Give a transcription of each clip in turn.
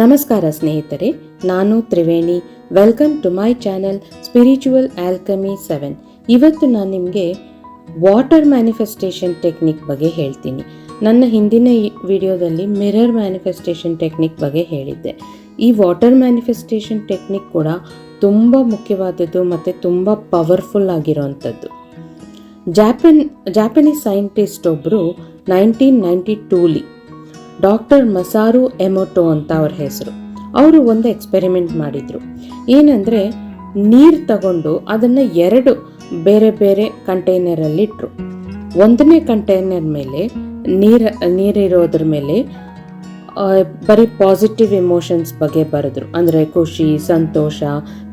ನಮಸ್ಕಾರ ಸ್ನೇಹಿತರೆ, ನಾನು Triveni. Welcome to my channel spiritual alchemy seven ಇವತ್ತು ನಾನು ನಿಮಗೆ ವಾಟರ್ ಮ್ಯಾನಿಫೆಸ್ಟೇಷನ್ ಟೆಕ್ನಿಕ್ ಬಗ್ಗೆ ಹೇಳ್ತೀನಿ. ನನ್ನ ಹಿಂದಿನ ವಿಡಿಯೋದಲ್ಲಿ ಮಿರರ್ ಮ್ಯಾನಿಫೆಸ್ಟೇಷನ್ ಟೆಕ್ನಿಕ್ ಬಗ್ಗೆ ಹೇಳಿದ್ದೆ. ಈ ವಾಟರ್ ಮ್ಯಾನಿಫೆಸ್ಟೇಷನ್ ಟೆಕ್ನಿಕ್ ಕೂಡ ತುಂಬ ಮುಖ್ಯವಾದದ್ದು ಮತ್ತು ತುಂಬ ಪವರ್ಫುಲ್ ಆಗಿರೋವಂಥದ್ದು ಜಾಪನ್ ಜಾಪನೀಸ್ ಸೈಂಟಿಸ್ಟ್ ಒಬ್ಬರು ನೈನ್ಟೀನ್ ನೈಂಟಿ ಟೂಲಿ ಡಾಕ್ಟರ್ ಮಸಾರು ಎಮೋಟೋ ಅಂತ ಅವ್ರ ಹೆಸರು. ಅವರು ಒಂದು ಎಕ್ಸ್ಪೆರಿಮೆಂಟ್ ಮಾಡಿದರು. ಏನಂದರೆ, ನೀರು ತಗೊಂಡು ಅದನ್ನು ಎರಡು ಬೇರೆ ಬೇರೆ ಕಂಟೈನರಲ್ಲಿ ಇಟ್ಟರು ಒಂದನೇ ಕಂಟೈನರ್ ಮೇಲೆ ನೀರು, ನೀರಿರೋದ್ರ ಮೇಲೆ ಬರೀ ಪಾಸಿಟಿವ್ ಎಮೋಷನ್ಸ್ ಬಗ್ಗೆ ಬರೆದ್ರು. ಅಂದರೆ ಖುಷಿ, ಸಂತೋಷ,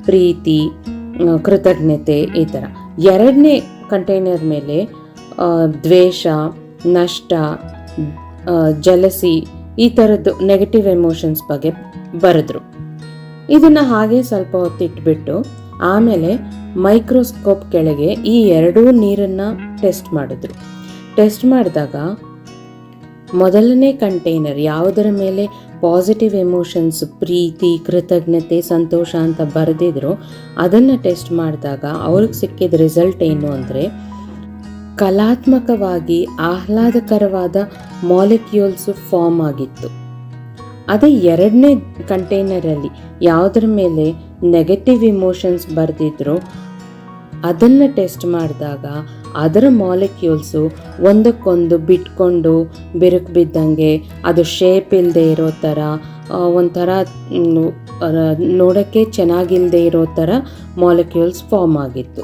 ಪ್ರೀತಿ ಕೃತಜ್ಞತೆ ಈ ಥರ ಎರಡನೇ ಕಂಟೈನರ್ ಮೇಲೆ ದ್ವೇಷ, ನಷ್ಟ ಜಲಸಿ ಈ ಥರದ್ದು ನೆಗೆಟಿವ್ ಎಮೋಷನ್ಸ್ ಬಗ್ಗೆ ಬರೆದ್ರು. ಇದನ್ನು ಹಾಗೆ ಸ್ವಲ್ಪ ಹೊತ್ತಿಟ್ಬಿಟ್ಟು ಆಮೇಲೆ ಮೈಕ್ರೋಸ್ಕೋಪ್ ಕೆಳಗೆ ಈ ಎರಡೂ ನೀರನ್ನು ಟೆಸ್ಟ್ ಮಾಡಿದ್ರು. ಟೆಸ್ಟ್ ಮಾಡಿದಾಗ ಮೊದಲನೇ ಕಂಟೈನರ್ ಯಾವುದರ ಮೇಲೆ ಪಾಸಿಟಿವ್ ಎಮೋಷನ್ಸ್ ಪ್ರೀತಿ, ಕೃತಜ್ಞತೆ, ಸಂತೋಷ ಅಂತ ಬರೆದಿದ್ರು ಅದನ್ನು ಟೆಸ್ಟ್ ಮಾಡಿದಾಗ ಅವ್ರಿಗೆ ಸಿಕ್ಕಿದ ರಿಸಲ್ಟ್ ಏನು ಅಂದರೆ ಕಲಾತ್ಮಕವಾಗಿ ಆಹ್ಲಾದಕರವಾದ ಮಾಲಿಕ್ಯೂಲ್ಸ್ ಫಾರ್ಮ್ ಆಗಿತ್ತು. ಅದೇ ಎರಡನೇ ಕಂಟೈನರಲ್ಲಿ ಯಾವುದರ ಮೇಲೆ ನೆಗೆಟಿವ್ ಇಮೋಷನ್ಸ್ ಬರೆದಿದ್ರು ಅದನ್ನು ಟೆಸ್ಟ್ ಮಾಡಿದಾಗ ಅದರ ಮಾಲಿಕ್ಯೂಲ್ಸು ಒಂದಕ್ಕೊಂದು ಬಿಟ್ಕೊಂಡು ಬಿರುಕು ಬಿದ್ದಂಗೆ ಅದು ಶೇಪ್ ಇಲ್ಲದೆ ಇರೋ ಥರ ಒಂಥರ ನೋಡೋಕ್ಕೆ ಚೆನ್ನಾಗಿಲ್ಲದೆ ಇರೋ ಥರ ಮಾಲಿಕ್ಯೂಲ್ಸ್ ಫಾರ್ಮ್ ಆಗಿತ್ತು.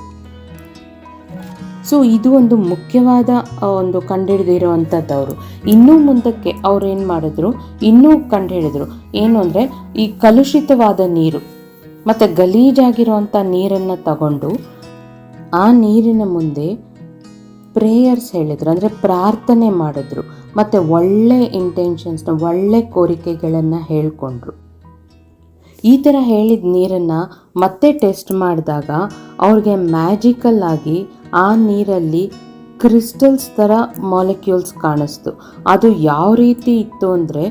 ಸೊ ಇದು ಒಂದು ಮುಖ್ಯವಾದ ಒಂದು ಕಂಡುಹಿಡಿದಿರೋ ಅವರು ಇನ್ನೂ ಮುಂದಕ್ಕೆ ಅವ್ರು ಏನು ಮಾಡಿದ್ರು? ಇನ್ನೂ ಕಂಡುಹಿಡಿದ್ರು. ಏನು ಅಂದರೆ, ಈ ಕಲುಷಿತವಾದ ನೀರು, ಮತ್ತು ಗಲೀಜಾಗಿರುವಂಥ ನೀರನ್ನು ತಗೊಂಡು, ಆ ನೀರಿನ ಮುಂದೆ ಪ್ರೇಯರ್ಸ್ ಹೇಳಿದ್ರು. ಅಂದರೆ ಪ್ರಾರ್ಥನೆ ಮಾಡಿದ್ರು. ಮತ್ತು ಒಳ್ಳೆ ಇಂಟೆನ್ಷನ್ಸ್ನ ಒಳ್ಳೆ ಕೋರಿಕೆಗಳನ್ನು ಹೇಳ್ಕೊಂಡ್ರು. ಈ ಥರ ಹೇಳಿದ ನೀರನ್ನು ಮತ್ತೆ ಟೆಸ್ಟ್ ಮಾಡಿದಾಗ ಅವ್ರಿಗೆ ಮ್ಯಾಜಿಕಲ್ ಆಗಿ ಆ ನೀರಲ್ಲಿ ಕ್ರಿಸ್ಟಲ್ಸ್ ಥರ ಮಾಲಿಕ್ಯೂಲ್ಸ್ ಕಾಣಿಸ್ತು. ಅದು ಯಾವ ರೀತಿ ಇತ್ತು ಅಂದರೆ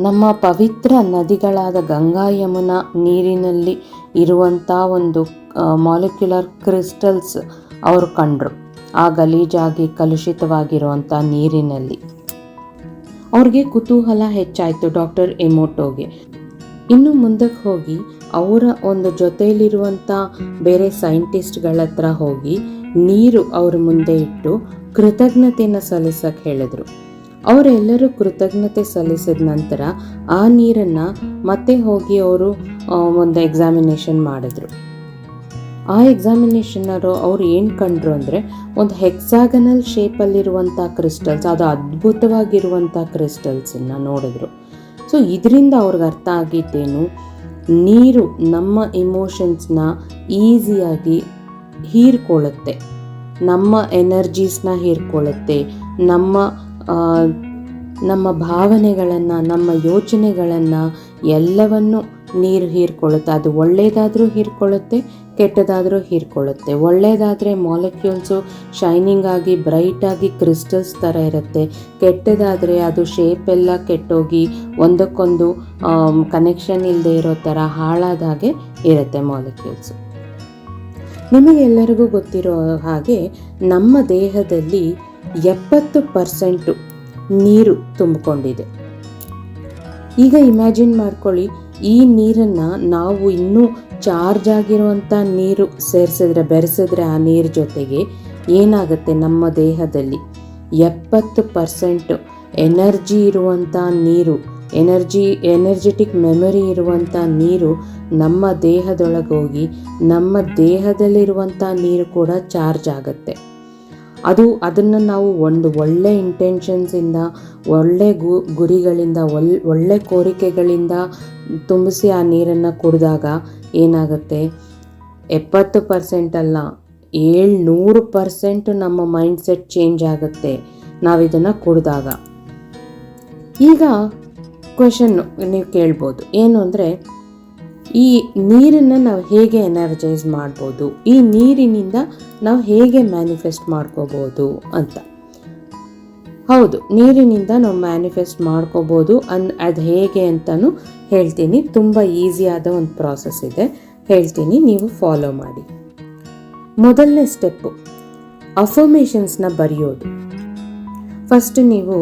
ನಮ್ಮ ಪವಿತ್ರ ನದಿಗಳಾದ ಗಂಗಾ ಯಮುನಾ ನೀರಿನಲ್ಲಿ ಇರುವಂಥ ಒಂದು ಮಾಲಿಕ್ಯುಲರ್ ಕ್ರಿಸ್ಟಲ್ಸ್ ಅವರು ಕಂಡ್ರು. ಆ ಗಲೀಜಾಗಿ ಕಲುಷಿತವಾಗಿರುವಂಥ ನೀರಿನಲ್ಲಿ. ಅವ್ರಿಗೆ ಕುತೂಹಲ ಹೆಚ್ಚಾಯಿತು ಡಾಕ್ಟರ್ ಎಮೋಟೋಗೆ. ಇನ್ನು ಮುಂದಕ್ಕೆ ಹೋಗಿ ಅವರ ಒಂದು ಜೊತೆಯಲ್ಲಿರುವಂಥ ಬೇರೆ ಸೈಂಟಿಸ್ಟ್ಗಳ ಹತ್ರ ಹೋಗಿ ನೀರು ಅವ್ರ ಮುಂದೆ ಇಟ್ಟು ಕೃತಜ್ಞತೆಯನ್ನು ಸಲ್ಲಿಸಕ್ಕೆ ಹೇಳಿದರು. ಅವರೆಲ್ಲರೂ ಕೃತಜ್ಞತೆ ಸಲ್ಲಿಸಿದ ನಂತರ ಆ ನೀರನ್ನು ಮತ್ತೆ ಹೋಗಿ ಅವರು ಒಂದು ಎಕ್ಸಾಮಿನೇಷನ್ ಮಾಡಿದ್ರು. ಆ ಎಕ್ಸಾಮಿನೇಷನರು ಅವ್ರು ಏನು ಕಂಡ್ರು ಅಂದರೆ ಒಂದು ಹೆಕ್ಸಾಗನಲ್ ಶೇಪಲ್ಲಿರುವಂಥ ಕ್ರಿಸ್ಟಲ್ಸ್ ಅದು ಅದ್ಭುತವಾಗಿರುವಂಥ ಕ್ರಿಸ್ಟಲ್ಸನ್ನು ನೋಡಿದ್ರು. ಸೊ ಇದರಿಂದ ಅವ್ರಿಗೆ ಅರ್ಥ ಆಗಿದ್ದೇನು ನೀರು ನಮ್ಮ ಇಮೋಷನ್ಸ್ನ ಈಸಿಯಾಗಿ ಹೀರ್ಕೊಳ್ಳುತ್ತೆ. ನಮ್ಮ ಎನರ್ಜೀಸ್ನ ಹೀರ್ಕೊಳ್ಳುತ್ತೆ. ನಮ್ಮ ನಮ್ಮ ಭಾವನೆಗಳನ್ನು, ನಮ್ಮ ಯೋಚನೆಗಳನ್ನು ಎಲ್ಲವನ್ನು ನೀರು ಹೀರ್ಕೊಳ್ಳುತ್ತೆ. ಅದು ಒಳ್ಳೆಯದಾದರೂ ಹೀರ್ಕೊಳ್ಳುತ್ತೆ, ಕೆಟ್ಟದಾದರೂ ಹೀರ್ಕೊಳ್ಳುತ್ತೆ. ಒಳ್ಳೆಯದಾದರೆ ಮಾಲಿಕ್ಯೂಲ್ಸು ಶೈನಿಂಗ್ ಆಗಿ ಬ್ರೈಟ್ ಆಗಿ ಕ್ರಿಸ್ಟಲ್ಸ್ ಥರ ಇರುತ್ತೆ. ಕೆಟ್ಟದಾದರೆ ಅದು ಶೇಪ್ ಎಲ್ಲ ಕೆಟ್ಟೋಗಿ, ಒಂದಕ್ಕೊಂದು ಕನೆಕ್ಷನ್ ಇಲ್ಲದೆ ಇರೋ ಥರ ಹಾಳಾದಾಗೆ ಇರುತ್ತೆ ಮಾಲಿಕ್ಯೂಲ್ಸು ನಿಮಗೆಲ್ಲರಿಗೂ ಗೊತ್ತಿರೋ ಹಾಗೆ ನಮ್ಮ ದೇಹದಲ್ಲಿ ಎಪ್ಪತ್ತು ಪರ್ಸೆಂಟು ನೀರು ತುಂಬಿಕೊಂಡಿದೆ. ಈಗ ಇಮ್ಯಾಜಿನ್ ಮಾಡ್ಕೊಳ್ಳಿ ಈ ನೀರನ್ನು ನಾವು ಇನ್ನೂ ಚಾರ್ಜ್ ಆಗಿರುವಂಥ ನೀರು ಸೇರಿಸಿದ್ರೆ, ಬೆರೆಸಿದ್ರೆ ಆ ನೀರು ಜೊತೆಗೆ ಏನಾಗುತ್ತೆ ನಮ್ಮ ದೇಹದಲ್ಲಿ? ಎಪ್ಪತ್ತು ಪರ್ಸೆಂಟ್ ಎನರ್ಜಿ ಇರುವಂಥ ನೀರು, ಎನರ್ಜಿ, ಎನರ್ಜೆಟಿಕ್ ಮೆಮೊರಿ ಇರುವಂಥ ನೀರು ನಮ್ಮ ದೇಹದೊಳಗೋಗಿ ನಮ್ಮ ದೇಹದಲ್ಲಿರುವಂಥ ನೀರು ಕೂಡ ಚಾರ್ಜ್ ಆಗುತ್ತೆ. ಅದು ಅದನ್ನು ನಾವು ಒಂದು ಒಳ್ಳೆ ಇಂಟೆನ್ಷನ್ಸಿಂದ ಒಳ್ಳೆ ಗು, ಗುರಿಗಳಿಂದ ಒಲ್ ಒಳ್ಳೆ ಕೋರಿಕೆಗಳಿಂದ ತುಂಬಿಸಿ ಆ ನೀರನ್ನು ಕುಡಿದಾಗ ಏನಾಗುತ್ತೆ? ಎಪ್ಪತ್ತು ಪರ್ಸೆಂಟ್ ಅಲ್ಲ, ಏಳ್ನೂರು ಪರ್ಸೆಂಟ್ ನಮ್ಮ ಮೈಂಡ್ ಸೆಟ್ ಚೇಂಜ್ ಆಗುತ್ತೆ ನಾವು ಇದನ್ನು ಕುಡಿದಾಗ. ಈಗ ಕ್ವೆಶನ್ ನೀವು ಕೇಳ್ಬೋದು. ಏನು ಅಂದರೆ ಈ ನೀರನ್ನು ನಾವು ಹೇಗೆ ಎನರ್ಜೈಸ್ ಮಾಡ್ಬೋದು? ಈ ನೀರಿನಿಂದ ನಾವು ಹೇಗೆ ಮ್ಯಾನಿಫೆಸ್ಟ್ ಮಾಡ್ಕೋಬೋದು ಅಂತ. ಹೌದು, ನೀರಿನಿಂದ ನಾವು ಮ್ಯಾನಿಫೆಸ್ಟ್ ಮಾಡ್ಕೋಬೋದು ಅನ್, ಅದು ಹೇಗೆ ಅಂತಲೂ ಹೇಳ್ತೀನಿ. ತುಂಬ ಈಸಿಯಾದ ಒಂದು ಪ್ರಾಸೆಸ್ ಇದೆ. ಹೇಳ್ತೀನಿ, ನೀವು ಫಾಲೋ ಮಾಡಿ. ಮೊದಲನೇ ಸ್ಟೆಪ್ಪು ಅಫರ್ಮೇಷನ್ಸ್ನ ಬರೆಯೋದು. ಫಸ್ಟ್ ನೀವು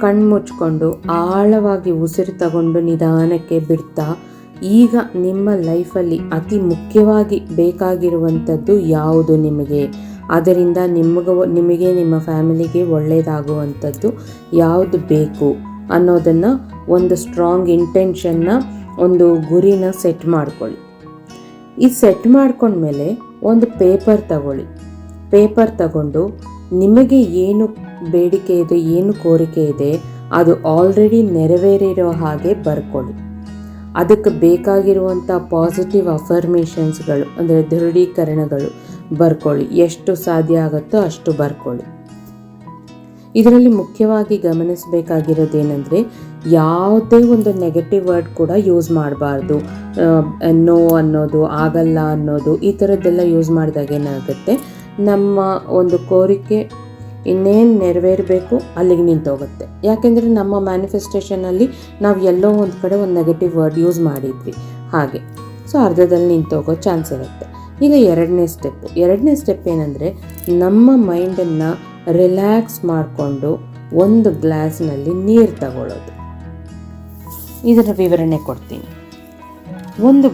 ಕಣ್ಮುಚ್ಕೊಂಡು ಆಳವಾಗಿ ಉಸಿರು ತಗೊಂಡು ನಿಧಾನಕ್ಕೆ ಬಿಡ್ತಾ ಈಗ ನಿಮ್ಮ ಲೈಫಲ್ಲಿ ಅತಿ ಮುಖ್ಯವಾಗಿ ಬೇಕಾಗಿರುವಂಥದ್ದು ಯಾವುದು ನಿಮಗೆ? ಅದರಿಂದ ನಿಮಗ, ನಿಮಗೆ ನಿಮ್ಮ ಫ್ಯಾಮಿಲಿಗೆ ಒಳ್ಳೆಯದಾಗುವಂಥದ್ದು ಯಾವುದು ಬೇಕು? ಅನ್ನೋದನ್ನು ಒಂದು ಸ್ಟ್ರಾಂಗ್ ಇಂಟೆನ್ಷನ್ನ ಒಂದು ಗುರಿನ ಸೆಟ್ ಮಾಡ್ಕೊಳ್ಳಿ. ಈ ಸೆಟ್ ಮಾಡ್ಕೊಂಡ್ಮೇಲೆ ಒಂದು ಪೇಪರ್ ತಗೊಳ್ಳಿ. ಪೇಪರ್ ತಗೊಂಡು ನಿಮಗೆ ಏನು ಬೇಡಿಕೆ ಇದೆ, ಏನು ಕೋರಿಕೆ ಇದೆ, ಅದು ಆಲ್ರೆಡಿ ನೆರವೇರಿರೋ ಹಾಗೆ ಬರ್ಕೊಳ್ಳಿ. ಅದಕ್ಕೆ ಬೇಕಾಗಿರುವಂಥ ಪಾಸಿಟಿವ್ ಅಫರ್ಮೇಷನ್ಸ್ಗಳು ಅಂದರೆ ದೃಢೀಕರಣಗಳು ಬರ್ಕೊಳ್ಳಿ. ಎಷ್ಟು ಸಾಧ್ಯ ಆಗುತ್ತೋ ಅಷ್ಟು ಬರ್ಕೊಳ್ಳಿ. ಇದರಲ್ಲಿ ಮುಖ್ಯವಾಗಿ ಗಮನಿಸಬೇಕಾಗಿರೋದೇನೆಂದರೆ, ಯಾವುದೇ ಒಂದು ನೆಗೆಟಿವ್ ವರ್ಡ್ ಕೂಡ ಯೂಸ್ ಮಾಡಬಾರ್ದು. ನೋ ಅನ್ನೋದು, ಆಗಲ್ಲ ಅನ್ನೋದು, ಈ ಥರದ್ದೆಲ್ಲ ಯೂಸ್ ಮಾಡಿದಾಗ ಏನಾಗುತ್ತೆ? ನಮ್ಮ ಒಂದು ಕೋರಿಕೆ ಇನ್ನೇನು ನೆರವೇರಬೇಕು ಅಲ್ಲಿಗೆ ನಿಂತೋಗುತ್ತೆ. ಯಾಕೆಂದರೆ ನಮ್ಮ ಮ್ಯಾನಿಫೆಸ್ಟೇಷನಲ್ಲಿ ನಾವು ಎಲ್ಲೋ ಒಂದು ಕಡೆ ಒಂದು ನೆಗೆಟಿವ್ ವರ್ಡ್ ಯೂಸ್ ಮಾಡಿದ್ವಿ. ಹಾಗೆ. ಸೊ ಅರ್ಧದಲ್ಲಿ ನಿಂತೋಗೋ ಚಾನ್ಸ್ ಇರುತ್ತೆ. ಈಗ ಎರಡನೇ ಸ್ಟೆಪ್ಪು ಎರಡನೇ ಸ್ಟೆಪ್ ಏನಂದರೆ ನಮ್ಮ ಮೈಂಡನ್ನು ರಿಲ್ಯಾಕ್ಸ್ ಮಾಡಿಕೊಂಡು ಒಂದು ಗ್ಲಾಸ್ನಲ್ಲಿ ನೀರು ತಗೊಳ್ಳೋದು ಇದರ ವಿವರಣೆ ಕೊಡ್ತೀನಿ. ಒಂದು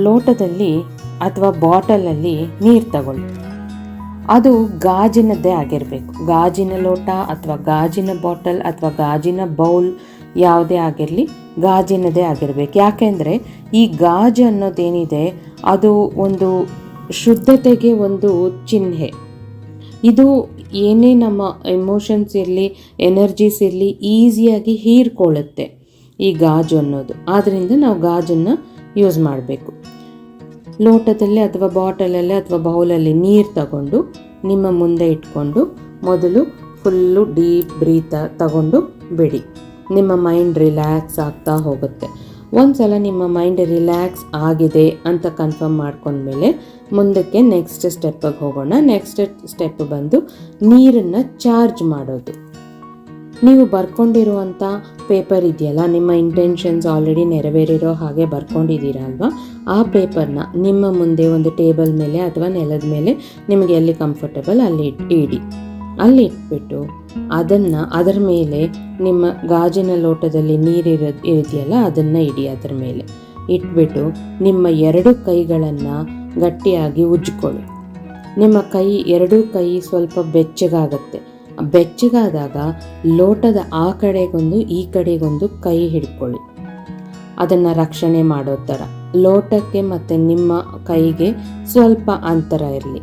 ಲೋಟದಲ್ಲಿ ಅಥವಾ ಬಾಟಲಲ್ಲಿ ನೀರು ತಗೊಳ್ಳಿ. ಅದು ಗಾಜಿನದ್ದೇ ಆಗಿರಬೇಕು. ಗಾಜಿನ ಲೋಟ ಅಥವಾ ಗಾಜಿನ ಬಾಟಲ್ ಅಥವಾ ಗಾಜಿನ ಬೌಲ್ ಯಾವುದೇ ಆಗಿರಲಿ ಗಾಜಿನದೇ ಆಗಿರಬೇಕು. ಯಾಕೆಂದರೆ ಈ ಗಾಜು ಅನ್ನೋದೇನಿದೆ ಅದು ಒಂದು ಶುದ್ಧತೆಗೆ ಒಂದು ಚಿಹ್ನೆ. ಇದು ಏನೇ ನಮ್ಮ ಎಮೋಷನ್ಸ್ ಇರಲಿ ಎನರ್ಜೀಸ್ ಇರಲಿ ಈಸಿಯಾಗಿ ಹೀರ್ಕೊಳ್ಳುತ್ತೆ ಈ ಗಾಜು ಅನ್ನೋದು. ಆದ್ದರಿಂದ ನಾವು ಗಾಜನ್ನು ಯೂಸ್ ಮಾಡಬೇಕು. ಲೋಟದಲ್ಲಿ ಅಥವಾ ಬಾಟಲಲ್ಲಿ ಅಥವಾ ಬೌಲಲ್ಲಿ ನೀರು ತಗೊಂಡು ನಿಮ್ಮ ಮುಂದೆ ಇಟ್ಕೊಂಡು ಮೊದಲು ಫುಲ್ಲು ಡೀಪ್ ಬ್ರೀತ ತಗೊಂಡು ಬಿಡಿ. ನಿಮ್ಮ ಮೈಂಡ್ ರಿಲ್ಯಾಕ್ಸ್ ಆಗ್ತಾ ಹೋಗುತ್ತೆ. ಒಂದು ಸಲ ನಿಮ್ಮ ಮೈಂಡ್ ರಿಲ್ಯಾಕ್ಸ್ ಆಗಿದೆ ಅಂತ ಕನ್ಫರ್ಮ್ ಮಾಡ್ಕೊಂಡ್ಮೇಲೆ ಮುಂದಕ್ಕೆ ನೆಕ್ಸ್ಟ್ ಸ್ಟೆಪ್ಪಿಗೆ ಹೋಗೋಣ. ನೆಕ್ಸ್ಟ್ ಸ್ಟೆಪ್ ಬಂದು ನೀರನ್ನು ಚಾರ್ಜ್ ಮಾಡೋದು. ನೀವು ಬರ್ಕೊಂಡಿರುವಂಥ ಪೇಪರ್ ಇದೆಯಲ್ಲ, ನಿಮ್ಮ ಇಂಟೆನ್ಷನ್ಸ್ ಆಲ್ರೆಡಿ ನೆರವೇರಿರೋ ಹಾಗೆ ಬರ್ಕೊಂಡಿದ್ದೀರಾ ಅಲ್ವಾ? ಆ ಪೇಪರ್ನ ನಿಮ್ಮ ಮುಂದೆ ಒಂದು ಟೇಬಲ್ ಮೇಲೆ ಅಥವಾ ನೆಲದ ಮೇಲೆ ನಿಮಗೆ ಎಲ್ಲಿ ಕಂಫರ್ಟಬಲ್ ಅಲ್ಲಿ ಇಡಿ. ಅಲ್ಲಿ ಇಟ್ಬಿಟ್ಟು ಅದನ್ನು ಅದರ ಮೇಲೆ ನಿಮ್ಮ ಗಾಜಿನ ಲೋಟದಲ್ಲಿ ನೀರಿರೋ ಇದೆಯಲ್ಲ, ಅದನ್ನು ಇಡಿ ಅದರ ಮೇಲೆ. ಇಟ್ಬಿಟ್ಟು ನಿಮ್ಮ ಎರಡು ಕೈಗಳನ್ನು ಗಟ್ಟಿಯಾಗಿ ಉಜ್ಜಿಕೊಳ್ಳಿ. ನಿಮ್ಮ ಕೈ, ಎರಡೂ ಕೈ ಸ್ವಲ್ಪ ಬೆಚ್ಚಗಾಗತ್ತೆ. ಬೆಚ್ಚಗಾದಾಗ ಲೋಟದ ಆ ಕಡೆಗೊಂದು, ಈ ಕಡೆಗೊಂದು ಕೈ ಹಿಡ್ಕೊಳ್ಳಿ. ಅದನ್ನು ರಕ್ಷಣೆ ಮಾಡೋ ಥರ. ಲೋಟಕ್ಕೆ ಮತ್ತು ನಿಮ್ಮ ಕೈಗೆ ಸ್ವಲ್ಪ ಅಂತರ ಇರಲಿ.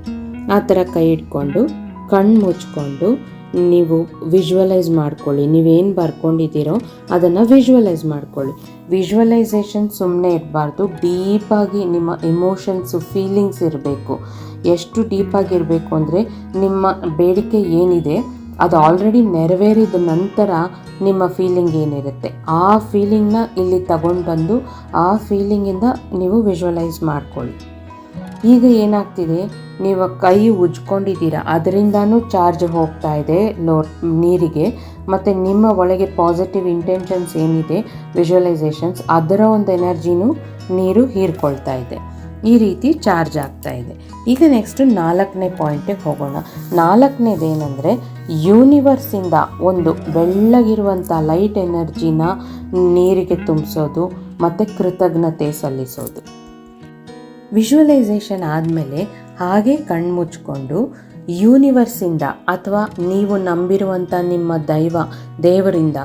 ಆ ಥರ ಕೈ ಇಟ್ಕೊಂಡು ಕಣ್ಣು ಮುಚ್ಕೊಂಡು ನೀವು ವಿಜುವಲೈಸ್ ಮಾಡ್ಕೊಳ್ಳಿ. ನೀವೇನು ಬರ್ಕೊಂಡಿದ್ದೀರೋ ಅದನ್ನು ವಿಜುವಲೈಸ್ ಮಾಡ್ಕೊಳ್ಳಿ. ವಿಜುವಲೈಸೇಷನ್ ಸುಮ್ಮನೆ ಇರಬಾರ್ದು. ಡೀಪಾಗಿ ನಿಮ್ಮ ಎಮೋಷನ್ಸು, ಫೀಲಿಂಗ್ಸ್ ಇರಬೇಕು. ಎಷ್ಟು ಡೀಪಾಗಿರಬೇಕು ಅಂದರೆ ನಿಮ್ಮ ಬೇಡಿಕೆ ಏನಿದೆ ಅದು ಆಲ್ರೆಡಿ ನೆರವೇರಿದ ನಂತರ ನಿಮ್ಮ ಫೀಲಿಂಗ್ ಏನಿರುತ್ತೆ? ಆ ಫೀಲಿಂಗ್ನ ಇಲ್ಲಿ ತಗೊಂಡು ಬಂದು ಆ ಫೀಲಿಂಗಿಂದ ನೀವು ವಿಜುವಲೈಸ್ ಮಾಡ್ಕೊಳ್ಳಿ. ಈಗ ಏನಾಗ್ತಿದೆ? ನೀವು ಕೈ ಉಜ್ಕೊಂಡಿದ್ದೀರಾ, ಅದರಿಂದನೂ ಚಾರ್ಜ್ ಹೋಗ್ತಾ ಇದೆ ಲೋ ನೀರಿಗೆ, ಮತ್ತು ನಿಮ್ಮ ಒಳಗೆ ಪಾಸಿಟಿವ್ ಇಂಟೆನ್ಷನ್ಸ್ ಏನಿದೆ? ವಿಜುವಲೈಸೇಷನ್ಸ್ ಅದರ ಒಂದು ಎನರ್ಜಿನೂ ನೀರು ಹೀರ್ಕೊಳ್ತಾ ಇದೆ. ಈ ರೀತಿ ಚಾರ್ಜ್ ಆಗ್ತಾ ಇದೆ. ಈಗ ನೆಕ್ಸ್ಟ್ ನಾಲ್ಕನೇ ಪಾಯಿಂಟಿಗೆ ಹೋಗೋಣ. ನಾಲ್ಕನೇದೇನೆಂದರೆ ಯೂನಿವರ್ಸಿಂದ ಒಂದು ಬೆಳ್ಳಗಿರುವಂಥ ಲೈಟ್ ಎನರ್ಜಿನ ನೀರಿಗೆ ತುಂಬಿಸೋದು, ಮತ್ತು ಕೃತಜ್ಞತೆ ಸಲ್ಲಿಸೋದು. ವಿಜುವಲೈಸೇಷನ್ ಆದಮೇಲೆ ಹಾಗೆ ಕಣ್ಮುಚ್ಕೊಂಡು ಯೂನಿವರ್ಸಿಂದ ಅಥವಾ ನೀವು ನಂಬಿರುವಂಥ ನಿಮ್ಮ ದೈವ ದೇವರಿಂದ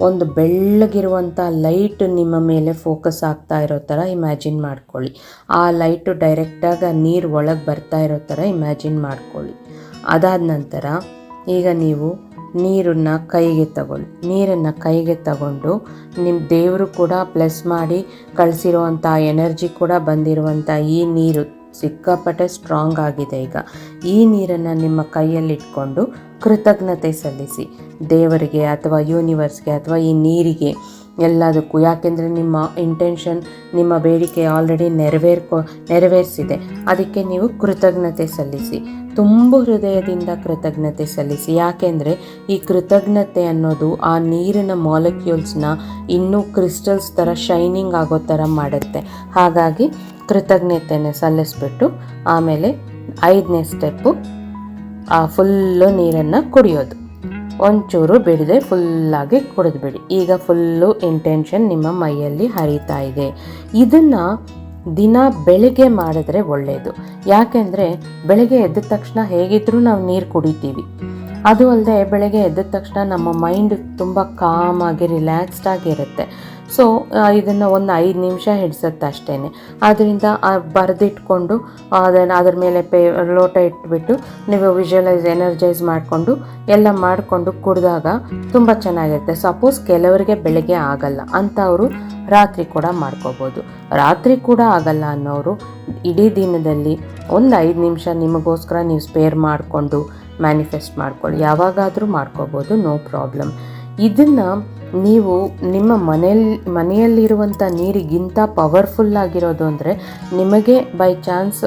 ಒಂದು ಬೆಳ್ಳಗಿರುವಂಥ ಲೈಟ್ ನಿಮ್ಮ ಮೇಲೆ ಫೋಕಸ್ ಆಗ್ತಾ ಇರೋ ಥರ ಇಮ್ಯಾಜಿನ್ ಮಾಡ್ಕೊಳ್ಳಿ. ಆ ಲೈಟು ಡೈರೆಕ್ಟಾಗಿ ನೀರು ಒಳಗೆ ಬರ್ತಾ ಇರೋ ಥರ ಇಮ್ಯಾಜಿನ್ ಮಾಡ್ಕೊಳ್ಳಿ. ಅದಾದ ನಂತರ ಈಗ ನೀವು ನೀರನ್ನು ಕೈಗೆ ತಗೊಳ್ಳಿ. ನೀರನ್ನು ಕೈಗೆ ತಗೊಂಡು ನಿಮ್ಮ ದೇವರು ಕೂಡ ಪ್ಲಸ್ ಮಾಡಿ ಕಳಿಸಿರುವಂಥ ಎನರ್ಜಿ ಕೂಡ ಬಂದಿರುವಂಥ ಈ ನೀರು ಸಿಕ್ಕಾಪಟ್ಟೆ ಸ್ಟ್ರಾಂಗ್ ಆಗಿದೆ ಈಗ. ಈ ನೀರನ್ನು ನಿಮ್ಮ ಕೈಯಲ್ಲಿಟ್ಕೊಂಡು ಕೃತಜ್ಞತೆ ಸಲ್ಲಿಸಿ. ದೇವರಿಗೆ ಅಥವಾ ಯೂನಿವರ್ಸ್ಗೆ ಅಥವಾ ಈ ನೀರಿಗೆ ಎಲ್ಲದಕ್ಕೂ, ಯಾಕೆಂದರೆ ನಿಮ್ಮ ಇಂಟೆನ್ಷನ್ ನಿಮ್ಮ ಬೇಡಿಕೆ ಆಲ್ರೆಡಿ ನೆರವೇರ್ಕೊ, ನೆರವೇರಿಸಿದೆ. ಅದಕ್ಕೆ ನೀವು ಕೃತಜ್ಞತೆ ಸಲ್ಲಿಸಿ. ತುಂಬ ಹೃದಯದಿಂದ ಕೃತಜ್ಞತೆ ಸಲ್ಲಿಸಿ. ಯಾಕೆಂದರೆ ಈ ಕೃತಜ್ಞತೆ ಅನ್ನೋದು ಆ ನೀರಿನ ಮಾಲಿಕ್ಯೂಲ್ಸ್ನ ಇನ್ನೂ ಕ್ರಿಸ್ಟಲ್ಸ್ ಥರ ಶೈನಿಂಗ್ ಆಗೋ ಥರ ಮಾಡುತ್ತೆ. ಹಾಗಾಗಿ ಕೃತಜ್ಞತೆನ ಸಲ್ಲಿಸ್ಬಿಟ್ಟು ಆಮೇಲೆ ಐದನೇ ಸ್ಟೆಪ್ಪು ಆ ಫುಲ್ಲು ನೀರನ್ನು ಕುಡಿಯೋದು. ಒಂಚೂರು ಬಿಡದೆ ಫುಲ್ಲಾಗಿ ಕುಡಿದ್ಬಿಡಿ. ಈಗ ಫುಲ್ಲು ಇಂಟೆನ್ಷನ್ ನಿಮ್ಮ ಮೈಯಲ್ಲಿ ಹರಿತಾ ಇದೆ. ಇದನ್ನು ದಿನ ಬೆಳಗ್ಗೆ ಮಾಡಿದ್ರೆ ಒಳ್ಳೆಯದು ಯಾಕೆಂದರೆ ಬೆಳಗ್ಗೆ ಎದ್ದ ತಕ್ಷಣ ಹೇಗಿದ್ರೂ ನಾವು ನೀರು ಕುಡಿತೀವಿ. ಅದು ಅಲ್ಲದೆ ಬೆಳಗ್ಗೆ ಎದ್ದ ತಕ್ಷಣ ನಮ್ಮ ಮೈಂಡ್ ತುಂಬ ಕಾಮಾಗಿ ರಿಲ್ಯಾಕ್ಸ್ಡ್ ಆಗಿರುತ್ತೆ ಸೊ ಇದನ್ನು ಒಂದು ಐದು ನಿಮಿಷ ಹಿಡ್ಸತ್ತೆ ಅಷ್ಟೇ ಆದ್ದರಿಂದ ಬರೆದಿಟ್ಕೊಂಡು ಅದನ್ನು ಅದ್ರ ಮೇಲೆ ಪೇ, ಲೋಟ ಇಟ್ಬಿಟ್ಟು ನೀವು ವಿಜುವಲೈಸ್ ಎನರ್ಜೈಸ್ ಮಾಡಿಕೊಂಡು ಎಲ್ಲ ಮಾಡಿಕೊಂಡು ಕುಡಿದಾಗ ತುಂಬ ಚೆನ್ನಾಗಿರುತ್ತೆ. ಸಪೋಸ್ ಕೆಲವರಿಗೆ ಬೆಳಗ್ಗೆ ಆಗಲ್ಲ ಅಂಥವರು ರಾತ್ರಿ ಕೂಡ ಮಾಡ್ಕೋಬೋದು. ರಾತ್ರಿ ಕೂಡ ಆಗಲ್ಲ ಅನ್ನೋರು ಇಡೀ ದಿನದಲ್ಲಿ ಒಂದು ಐದು ನಿಮಿಷ ನಿಮಗೋಸ್ಕರ ನೀವು ಸ್ಪೇರ್ ಮಾಡಿಕೊಂಡು ಮ್ಯಾನಿಫೆಸ್ಟ್ ಮಾಡ್ಕೊಳ್ಳಿ. ಯಾವಾಗಾದರೂ ಮಾಡ್ಕೋಬೋದು ನೋ ಪ್ರಾಬ್ಲಮ್ ಇದನ್ನು ನೀವು ನಿಮ್ಮ ಮನೆಯಲ್ಲಿ ಮನೆಯಲ್ಲಿರುವಂಥ ನೀರಿಗಿಂತ ಪವರ್ಫುಲ್ ಆಗಿರೋದು ಅಂದರೆ ನಿಮಗೆ ಬೈ ಚಾನ್ಸ್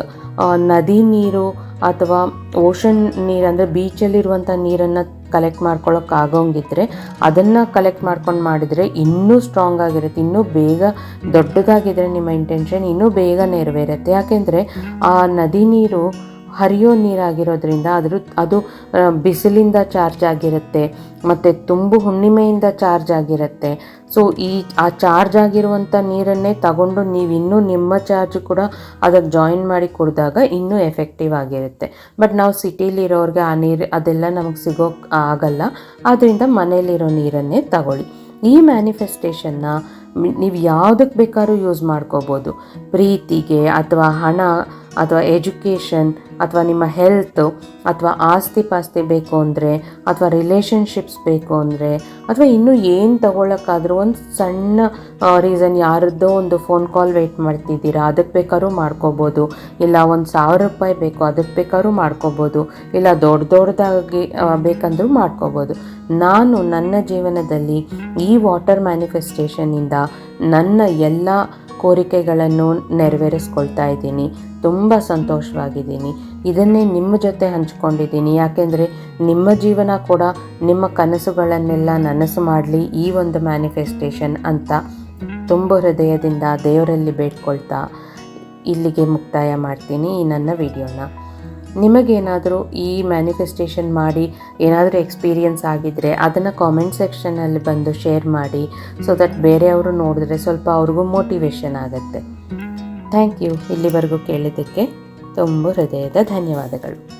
ನದಿ ನೀರು ಅಥವಾ ಓಷನ್ ನೀರು ಅಂದರೆ ಬೀಚಲ್ಲಿರುವಂಥ ನೀರನ್ನು ಕಲೆಕ್ಟ್ ಮಾಡ್ಕೊಳ್ಳೋಕೆ ಆಗೋಂಗಿದ್ರೆ ಅದನ್ನು ಕಲೆಕ್ಟ್ ಮಾಡ್ಕೊಂಡು ಮಾಡಿದರೆ ಇನ್ನೂ ಸ್ಟ್ರಾಂಗ್ ಆಗಿರುತ್ತೆ, ಇನ್ನೂ ಬೇಗ ದೊಡ್ಡದಾಗಿದ್ದರೆ ನಿಮ್ಮ ಇಂಟೆನ್ಷನ್ ಇನ್ನೂ ಬೇಗ ನೆರವೇರುತ್ತೆ. ಯಾಕೆಂದರೆ ಆ ನದಿ ನೀರು ಹರಿಯೋ ನೀರಾಗಿರೋದ್ರಿಂದ ಅದ್ರ, ಅದು ಬಿಸಿಲಿಂದ ಚಾರ್ಜ್ ಆಗಿರುತ್ತೆ, ಮತ್ತು ತುಂಬು ಹುಣ್ಣಿಮೆಯಿಂದ ಚಾರ್ಜ್ ಆಗಿರುತ್ತೆ. ಸೊ, ಈ, ಆ ಚಾರ್ಜ್ ಆಗಿರುವಂಥ ನೀರನ್ನೇ ತಗೊಂಡು ನೀವು ಇನ್ನೂ ನಿಮ್ಮ ಚಾರ್ಜ್ ಕೂಡ ಅದಕ್ಕೆ ಜಾಯಿನ್ ಮಾಡಿ ಕುಡಿದಾಗ ಇನ್ನೂ ಎಫೆಕ್ಟಿವ್ ಆಗಿರುತ್ತೆ. ಬಟ್ ನಾವು ಸಿಟಿಲಿರೋರಿಗೆ ಆ ನೀರು, ಅದೆಲ್ಲ ನಮಗೆ ಸಿಗೋ ಆಗಲ್ಲ. ಆದ್ದರಿಂದ ಮನೇಲಿರೋ ನೀರನ್ನೇ ತಗೊಳ್ಳಿ. ಈ ಮ್ಯಾನಿಫೆಸ್ಟೇಷನ್ನ ನೀವು ಯಾವುದಕ್ಕೆ ಬೇಕಾದ್ರೂ ಯೂಸ್ ಮಾಡ್ಕೋಬೋದು. ಪ್ರೀತಿಗೆ ಅಥವಾ ಹಣ, ಅಥವಾ ಎಜುಕೇಷನ್ ಅಥವಾ ನಿಮ್ಮ ಹೆಲ್ತ್ ಅಥವಾ ಆಸ್ತಿ ಪಾಸ್ತಿ ಬೇಕು ಅಂದರೆ, ಅಥವಾ ರಿಲೇಷನ್ಶಿಪ್ಸ್ ಬೇಕು ಅಂದರೆ, ಅಥವಾ ಇನ್ನೂ ಏನು ತಗೊಳ್ಳೋಕ್ಕಾದ್ರೂ ಒಂದು ಸಣ್ಣ ರೀಸನ್ ಯಾರದ್ದೋ ಒಂದು ಫೋನ್ ಕಾಲ್ ವೆಯ್ಟ್ ಮಾಡ್ತಿದ್ದೀರಾ ಅದಕ್ಕೆ ಬೇಕಾದ್ರೂ ಮಾಡ್ಕೋಬೋದು. ಇಲ್ಲ ಒಂದು ಸಾವಿರ ರೂಪಾಯಿ ಬೇಕು ಅದಕ್ಕೆ ಬೇಕಾದ್ರೂ ಮಾಡ್ಕೋಬೋದು. ಇಲ್ಲ ದೊಡ್ಡ ದೊಡ್ಡದಾಗಿ ಬೇಕಂದರೂ ಮಾಡ್ಕೋಬೋದು. ನಾನು ನನ್ನ ಜೀವನದಲ್ಲಿ ಈ ವಾಟರ್ ಮ್ಯಾನಿಫೆಸ್ಟೇಷನಿಂದ ನನ್ನ ಎಲ್ಲ ಕೋರಿಕೆಗಳನ್ನು ನೆರವೇರಿಸ್ಕೊಳ್ತಾ ಇದ್ದೀನಿ. ತುಂಬ ಸಂತೋಷವಾಗಿದ್ದೀನಿ. ಇದನ್ನೇ ನಿಮ್ಮ ಜೊತೆ ಹಂಚ್ಕೊಂಡಿದ್ದೀನಿ. ಯಾಕೆಂದರೆ ನಿಮ್ಮ ಜೀವನ ಕೂಡ ನಿಮ್ಮ ಕನಸುಗಳನ್ನೆಲ್ಲ ನನಸು ಮಾಡಲಿ ಈ ಒಂದು ಮ್ಯಾನಿಫೆಸ್ಟೇಷನ್ ಅಂತ ತುಂಬ ಹೃದಯದಿಂದ ದೇವರಲ್ಲಿ ಬೇಡ್ಕೊಳ್ತಾ ಇಲ್ಲಿಗೆ ಮುಕ್ತಾಯ ಮಾಡ್ತೀನಿ ಈ ನನ್ನ ವಿಡಿಯೋನ. ನಿಮಗೇನಾದರೂ ಈ ಮ್ಯಾನಿಫೆಸ್ಟೇಷನ್ ಮಾಡಿ, ಏನಾದರೂ ಎಕ್ಸ್ಪೀರಿಯನ್ಸ್ ಆಗಿದ್ದರೆ ಅದನ್ನು ಕಾಮೆಂಟ್ ಸೆಕ್ಷನಲ್ಲಿ ಬಂದು ಶೇರ್ ಮಾಡಿ ಸೊ ದಟ್ ಬೇರೆಯವರು ನೋಡಿದ್ರೆ ಸ್ವಲ್ಪ ಅವ್ರಿಗೂ ಮೋಟಿವೇಶನ್ ಆಗುತ್ತೆ. ಥ್ಯಾಂಕ್ ಯು ಇಲ್ಲಿವರೆಗೂ ಕೇಳಿದ್ದಕ್ಕೆ ತುಂಬ ಹೃದಯದ ಧನ್ಯವಾದಗಳು.